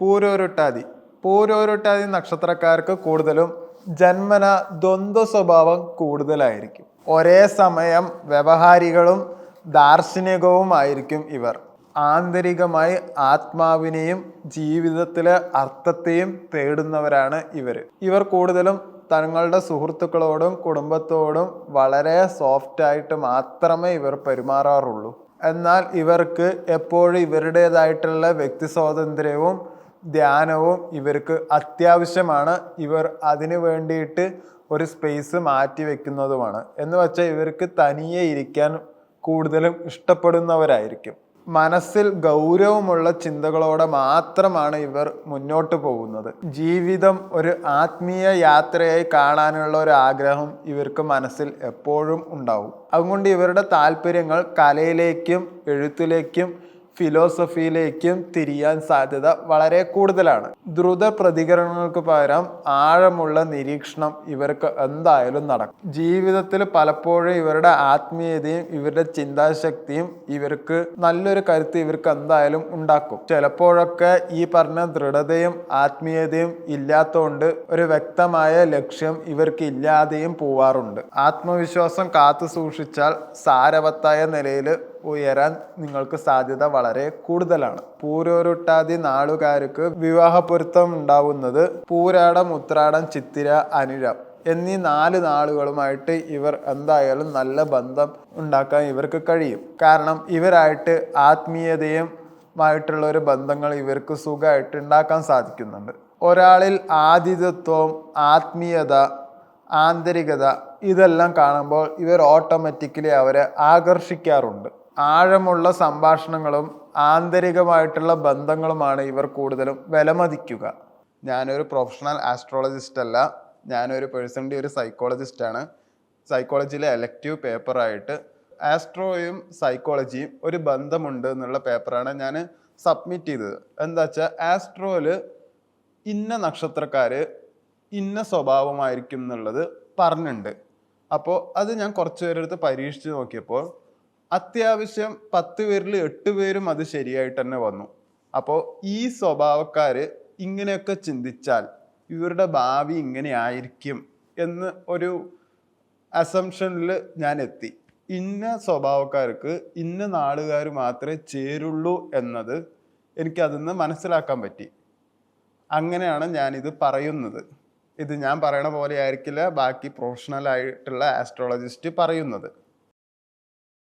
പൂരോരുട്ടാതി. പൂരോരുട്ടാതി നക്ഷത്രക്കാർക്ക് കൂടുതലും ജന്മന ദ്വന്ദ്വ സ്വഭാവം കൂടുതലായിരിക്കും. ഒരേ സമയം വ്യവഹാരികളും ദാർശനികവുമായിരിക്കും ഇവർ. ആന്തരികമായി ആത്മാവിനെയും ജീവിതത്തിലെ അർത്ഥത്തെയും തേടുന്നവരാണ് ഇവർ. ഇവർ കൂടുതലും തങ്ങളുടെ സുഹൃത്തുക്കളോടും കുടുംബത്തോടും വളരെ സോഫ്റ്റ് ആയിട്ട് മാത്രമേ ഇവർ പെരുമാറാറുള്ളൂ. എന്നാൽ ഇവർക്ക് എപ്പോഴും ഇവരുടേതായിട്ടുള്ള വ്യക്തി സ്വാതന്ത്ര്യവും ധ്യാനവും ഇവർക്ക് അത്യാവശ്യമാണ്. ഇവർ അതിനു വേണ്ടിയിട്ട് ഒരു സ്പേസ് മാറ്റി വെക്കുന്നതുമാണ്. എന്ന് വെച്ചാൽ ഇവർക്ക് തനിയെ ഇരിക്കാൻ കൂടുതലും ഇഷ്ടപ്പെടുന്നവരായിരിക്കും. മനസ്സിൽ ഗൗരവമുള്ള ചിന്തകളോടെ മാത്രമാണ് ഇവർ മുന്നോട്ട് പോകുന്നത്. ജീവിതം ഒരു ആത്മീയ യാത്രയായി കാണാനുള്ള ഒരു ആഗ്രഹം ഇവർക്ക് മനസ്സിൽ എപ്പോഴും ഉണ്ടാവും. അതുകൊണ്ട് ഇവരുടെ താല്പര്യങ്ങൾ കലയിലേക്കും എഴുത്തിലേക്കും ഫിലോസഫിയിലേക്കും തിരിയാൻ സാധ്യത വളരെ കൂടുതലാണ്. ദ്രുത പ്രതികരണങ്ങൾക്ക് പകരം ആഴമുള്ള നിരീക്ഷണം ഇവർക്ക് എന്തായാലും നടക്കും. ജീവിതത്തിൽ പലപ്പോഴും ഇവരുടെ ആത്മീയതയും ഇവരുടെ ചിന്താശക്തിയും ഇവർക്ക് നല്ലൊരു കരുത്ത് ഇവർക്ക് എന്തായാലും ഉണ്ടാക്കും. ചിലപ്പോഴൊക്കെ ഈ പറഞ്ഞ ദൃഢതയും ആത്മീയതയും ഇല്ലാത്തതുകൊണ്ട് ഒരു വ്യക്തമായ ലക്ഷ്യം ഇവർക്ക് ഇല്ലാതെയും പോവാറുണ്ട്. ആത്മവിശ്വാസം കാത്തു സൂക്ഷിച്ചാൽ സാരവത്തായ നിലയിൽ ഉയരാൻ നിങ്ങൾക്ക് സാധ്യത വളരെ കൂടുതലാണ്. പൂരോരുട്ടാതി നാളുകാർക്ക് വിവാഹ പൊരുത്തം ഉണ്ടാവുന്നത് പൂരാടം ഉത്രാടം ചിത്തിര അനുരം എന്നീ നാല് നാളുകളുമായിട്ട് ഇവർ എന്തായാലും നല്ല ബന്ധം ഉണ്ടാക്കാൻ ഇവർക്ക് കഴിയും. കാരണം ഇവരായിട്ട് ആത്മീയതയും മായിട്ടുള്ള ഒരു ബന്ധങ്ങൾ ഇവർക്ക് സുഖമായിട്ട് ഉണ്ടാക്കാൻ സാധിക്കുന്നുണ്ട്. ഒരാളിൽ ആതിഥത്വം ആത്മീയത ആന്തരികത ഇതെല്ലാം കാണുമ്പോൾ ഇവർ ഓട്ടോമാറ്റിക്കലി അവരെ ആകർഷിക്കാറുണ്ട്. ആഴമുള്ള സംഭാഷണങ്ങളും ആന്തരികമായിട്ടുള്ള ബന്ധങ്ങളുമാണ് ഇവർ കൂടുതലും വിലമതിക്കുക. ഞാനൊരു പ്രൊഫഷണൽ ആസ്ട്രോളജിസ്റ്റ് അല്ല. ഞാനൊരു പേഴ്സണലി ഒരു സൈക്കോളജിസ്റ്റാണ് സൈക്കോളജിയിലെ എലക്റ്റീവ് പേപ്പറായിട്ട് ആസ്ട്രോയും സൈക്കോളജിയും ഒരു ബന്ധമുണ്ട് എന്നുള്ള പേപ്പറാണ് ഞാൻ സബ്മിറ്റ് ചെയ്തത്. എന്താ വെച്ചാൽ ആസ്ട്രോയിൽ ഇന്ന നക്ഷത്രക്കാർ ഇന്ന സ്വഭാവമായിരിക്കും എന്നുള്ളത് പറഞ്ഞിട്ടുണ്ട് അപ്പോൾ അത് ഞാൻ കുറച്ച് പേരെടുത്ത് പരീക്ഷിച്ച് നോക്കിയപ്പോൾ അത്യാവശ്യം പത്ത് പേരിൽ എട്ട് പേരും അത് ശരിയായിട്ട് തന്നെ വന്നു. അപ്പോൾ ഈ സ്വഭാവക്കാർ ഇങ്ങനെയൊക്കെ ചിന്തിച്ചാൽ ഇവരുടെ ഭാവി ഇങ്ങനെ ആയിരിക്കും എന്ന് ഒരു അസംഷനിൽ ഞാൻ എത്തി. ഇന്ന സ്വഭാവക്കാർക്ക് ഇന്ന നാളുകാർ മാത്രമേ ചേരുള്ളൂ എന്നത് എനിക്ക് അതിന്ന് മനസ്സിലാക്കാൻ പറ്റി. അങ്ങനെയാണ് ഞാനിത് പറയുന്നത്. ഇത് ഞാൻ പറയണ പോലെ ആയിരിക്കില്ല ബാക്കി പ്രൊഫഷണൽ ആയിട്ടുള്ള ആസ്ട്രോളജിസ്റ്റ് പറയുന്നത്.